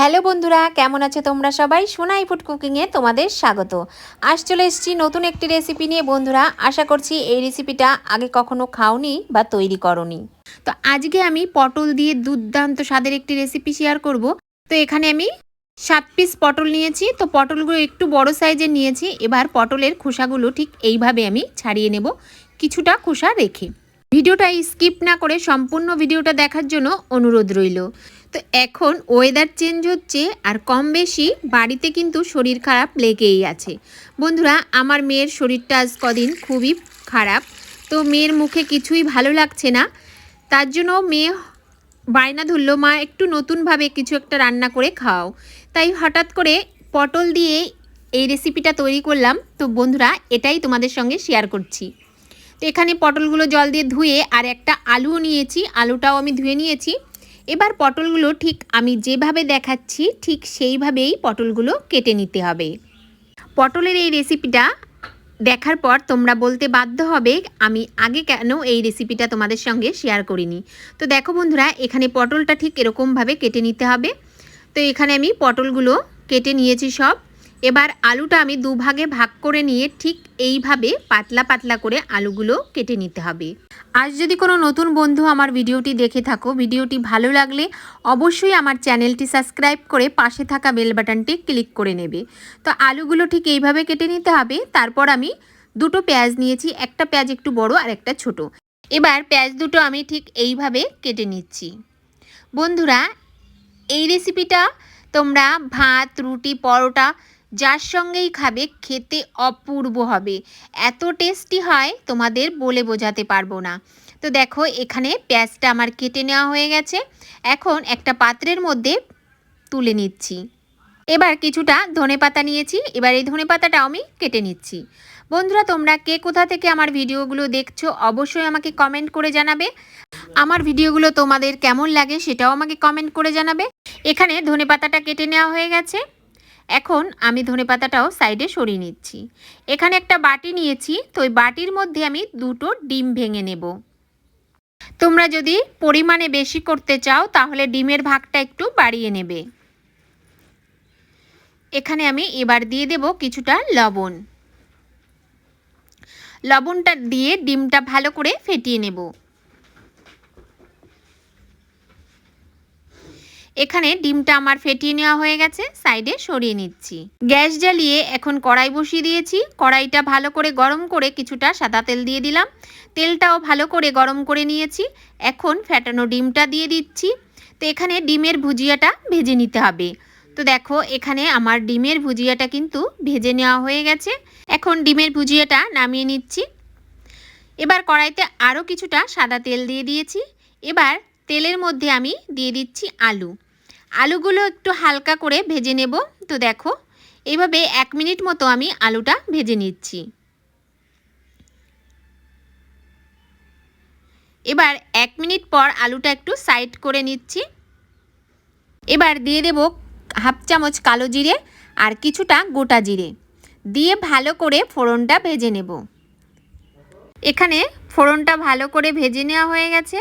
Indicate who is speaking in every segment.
Speaker 1: Hello বন্ধুরা, কেমন আছো তোমরা সবাই? সোনাই ফুড কুকিংয়ে তোমাদের স্বাগত। আজ চলে এসেছি নতুন একটি রেসিপি নিয়ে বন্ধুরা, আশা করছি এই রেসিপিটা আগে কখনো খাওনি বা তৈরি করনি। তো আজকে আমি পটল দিয়ে দুর্দান্ত স্বাদের একটি রেসিপি শেয়ার করব। তো এখানে আমি সাত পিস পটল নিয়েছি। তো পটলগুলো একটু বড় সাইজের নিয়েছি। এবার পটলের খোসাগুলো ঠিক এইভাবে আমি ছাড়িয়ে নেব। কিছুটা খোসা রেখে। ভিডিওটা স্কিপ না করে সম্পূর্ণ ভিডিওটা দেখার জন্য অনুরোধ রইল। তো এখন ওয়েদার চেঞ্জ হচ্ছে আর কম বেশি বাড়িতে কিন্তু শরীর খারাপ লেগেই আছে। বন্ধুরা, আমার মেয়ের শরীরটা আজ কদিন খুবই খারাপ, তো মেয়ের মুখে কিছুই ভালো লাগছে না। তার জন্য মেয়ে বায়না ধরলো, মা, একটু নতুনভাবে কিছু একটা রান্না করে খাও। তাই হঠাৎ করে পটল দিয়ে এই রেসিপিটা তৈরি করলাম। তো বন্ধুরা, এটাই তোমাদের সঙ্গে শেয়ার করছি। তো এখানে পটলগুলো জল দিয়ে ধুয়ে আর একটা আলুও নিয়েছি, আলুটাও আমি ধুয়ে নিয়েছি। এবার পটলগুলো ঠিক আমি যেভাবে দেখাচ্ছি, ঠিক সেইভাবেই পটলগুলো কেটে নিতে হবে। পটলের এই রেসিপিটা দেখার পর তোমরা বলতে বাধ্য হবে, আমি আগে কেন এই রেসিপিটা তোমাদের সঙ্গে শেয়ার করিনি। তো দেখো বন্ধুরা, এখানে পটলটা ঠিক এরকমভাবে কেটে নিতে হবে। তো এখানে আমি পটলগুলো কেটে নিয়েছি সব। এবার আলুটা আমি দুভাগে ভাগ করে নিয়ে ঠিক এইভাবে পাতলা পাতলা করে আলুগুলো কেটে নিতে হবে। আজ যদি কোনো নতুন বন্ধু আমার ভিডিওটি দেখে থাকো, ভিডিওটি ভালো লাগলে অবশ্যই আমার চ্যানেলটি সাবস্ক্রাইব করে পাশে থাকা বেল বাটনটি ক্লিক করে নেবে। তো আলুগুলো ঠিক এইভাবে কেটে নিতে হবে, তারপর আমি দুটো পেঁয়াজ নিয়েছি, একটা পেঁয়াজ একটু বড় আর একটা ছোট। এবার পেঁয়াজ দুটো আমি ঠিক এইভাবে কেটে নিচ্ছি। বন্ধুরা, এই রেসিপিটা তোমরা ভাত, রুটি, পরোটা যার সঙ্গেই খাবে, খেতে অপূর্ব হবে। এত টেস্টি হয়, তোমাদের বলে বোঝাতে পারব না। তো দেখো, এখানে পেঁয়াজটা আমার কেটে নেওয়া হয়ে গেছে। এখন একটা পাত্রের মধ্যে তুলে নিচ্ছি। এবার কিছুটা ধনে পাতা নিয়েছি। এবার এই ধনে পাতাটাও আমি কেটে নিচ্ছি। বন্ধুরা, তোমরা কে কোথা থেকে আমার ভিডিওগুলো দেখছ, অবশ্যই আমাকে কমেন্ট করে জানাবে। আমার ভিডিওগুলো তোমাদের কেমন লাগে, সেটাও আমাকে কমেন্ট করে জানাবে। এখানে ধনে পাতাটা কেটে নেওয়া হয়ে গেছে। এখন আমি ধনে পাতাটাও সাইডে সরিয়ে নিচ্ছি। এখানে একটা বাটি নিয়েছি, তো ওই বাটির মধ্যে আমি দুটো ডিম ভেঙে নেব। তোমরা যদি পরিমাণে বেশি করতে চাও, তাহলে ডিমের ভাগটা একটু বাড়িয়ে নেবে। এখানে আমি এবার দিয়ে দেব কিছুটা লবণ। লবণটা দিয়ে ডিমটা ভালো করে ফেটিয়ে নেব। এখানে ডিমটা আমার ফেটিয়ে নেওয়া হয়ে গেছে, সাইডে সরিয়ে নিচ্ছি। গ্যাস জ্বালিয়ে এখন কড়াই বসিয়ে দিয়েছি। কড়াইটা ভালো করে গরম করে কিছুটা সাদা তেল দিয়ে দিলাম। তেলটাও ভালো করে গরম করে নিয়েছি। এখন ফ্যাটানো ডিমটা দিয়ে দিচ্ছি। তো এখানে ডিমের ভুজিয়াটা ভেজে নিতে হবে। তো দেখো, এখানে আমার ডিমের ভুজিয়াটা কিন্তু ভেজে নেওয়া হয়ে গেছে। এখন ডিমের ভুজিয়াটা নামিয়ে নিচ্ছি। এবার কড়াইতে আরও কিছুটা সাদা তেল দিয়ে দিয়েছি। এবার তেলের মধ্যে আমি দিয়ে দিচ্ছি আলু। আলুগুলো একটু হালকা করে ভেজে নেব। তো দেখো এইভাবে এক মিনিট মতো আমি আলুটা ভেজে নিচ্ছি। এবার এক মিনিট পর আলুটা একটু সাইড করে নিচ্ছি। এবার দিয়ে দেব হাফ চামচ কালো জিরে আর কিছুটা গোটা জিরে। দিয়ে ভালো করে ফোড়নটা ভেজে নেব। এখানে ফোড়নটা ভালো করে ভেজে নেওয়া হয়ে গেছে।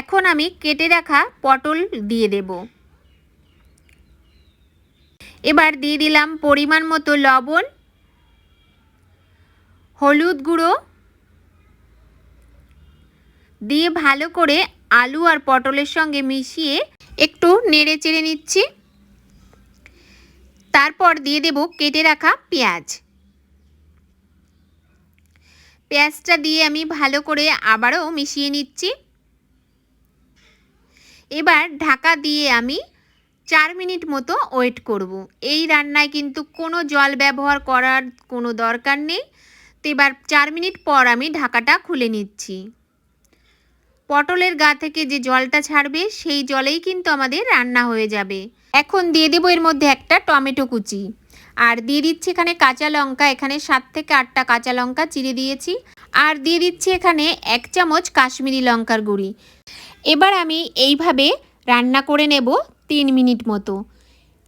Speaker 1: এখন আমি কেটে রাখা পটল দিয়ে দেব। এবার দিয়ে দিলাম পরিমাণ মতো লবণ, হলুদ গুঁড়ো, দিয়ে ভালো করে আলু আর পটলের সঙ্গে মিশিয়ে একটু নেড়ে চেড়ে নিচ্ছি। তারপর দিয়ে দেব কেটে রাখা পেঁয়াজ। পেঁয়াজটা দিয়ে আমি ভালো করে আবারও মিশিয়ে নিচ্ছি। এবার ঢাকা দিয়ে আমি চার মিনিট মতো ওয়েট করব। এই রান্নায় কিন্তু কোনো জল ব্যবহার করার কোনো দরকার নেই। তো এবার চার মিনিট পর আমি ঢাকাটা খুলে নিচ্ছি। পটলের গা থেকে যে জলটা ছাড়বে, সেই জলেই কিন্তু আমাদের রান্না হয়ে যাবে। এখন দিয়ে দেবো এর মধ্যে একটা টমেটো কুচি। আর দিয়ে দিচ্ছি এখানে কাঁচা লঙ্কা, এখানে সাত থেকে আটটা কাঁচা লঙ্কা চিড়ে দিয়েছি। আর দিয়ে দিচ্ছি এখানে এক চামচ কাশ্মীরি লঙ্কার গুঁড়ি। এবার আমি এইভাবে রান্না করে নেব। তিন মিনিট মতো।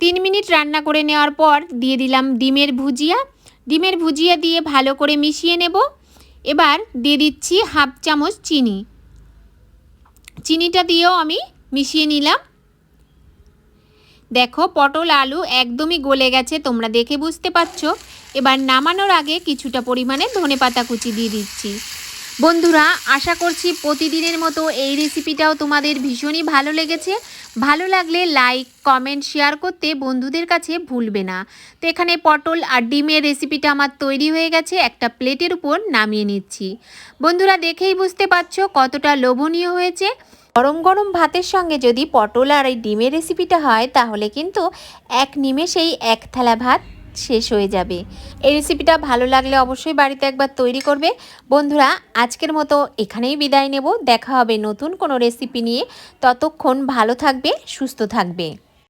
Speaker 1: তিন মিনিট রান্না করে নেওয়ার পর দিয়ে দিলাম ডিমের ভুজিয়া। ডিমের ভুজিয়া দিয়ে ভালো করে মিশিয়ে নেব। এবার দিয়ে দিচ্ছি হাফ চামচ চিনি। চিনিটা দিয়েও আমি মিশিয়ে নিলাম। দেখো পটল আলু একদমই গলে গেছে, তোমরা দেখে বুঝতে পারছ। এবার নামানোর আগে কিছুটা পরিমাণে ধনে পাতা কুচি দিয়ে দিচ্ছি। বন্ধুরা, আশা করছি প্রতিদিনের মতো এই রেসিপিটাও তোমাদের ভীষণই ভালো লেগেছে। ভালো লাগলে লাইক কমেন্ট শেয়ার করতে বন্ধুদের কাছে ভুলবে না। তো এখানে পটল আর ডিমের রেসিপিটা আমার তৈরি হয়ে গেছে, একটা প্লেটের উপর নামিয়ে নিচ্ছি। বন্ধুরা, দেখেই বুঝতে পারছ কতটা লোভনীয় হয়েছে। গরম গরম ভাতের সঙ্গে যদি পটল আর এই ডিমের রেসিপিটা হয়, তাহলে কিন্তু এক নিমেষেই এক থালা ভাত শেষ হয়ে যাবে। এই রেসিপিটা ভালো লাগলে অবশ্যই বাড়িতে একবার তৈরি করবে। বন্ধুরা, আজকের মতো এখানেই বিদায় নেব। দেখা হবে নতুন কোনো রেসিপি নিয়ে। ততক্ষণ ভালো থাকবে, সুস্থ থাকবে।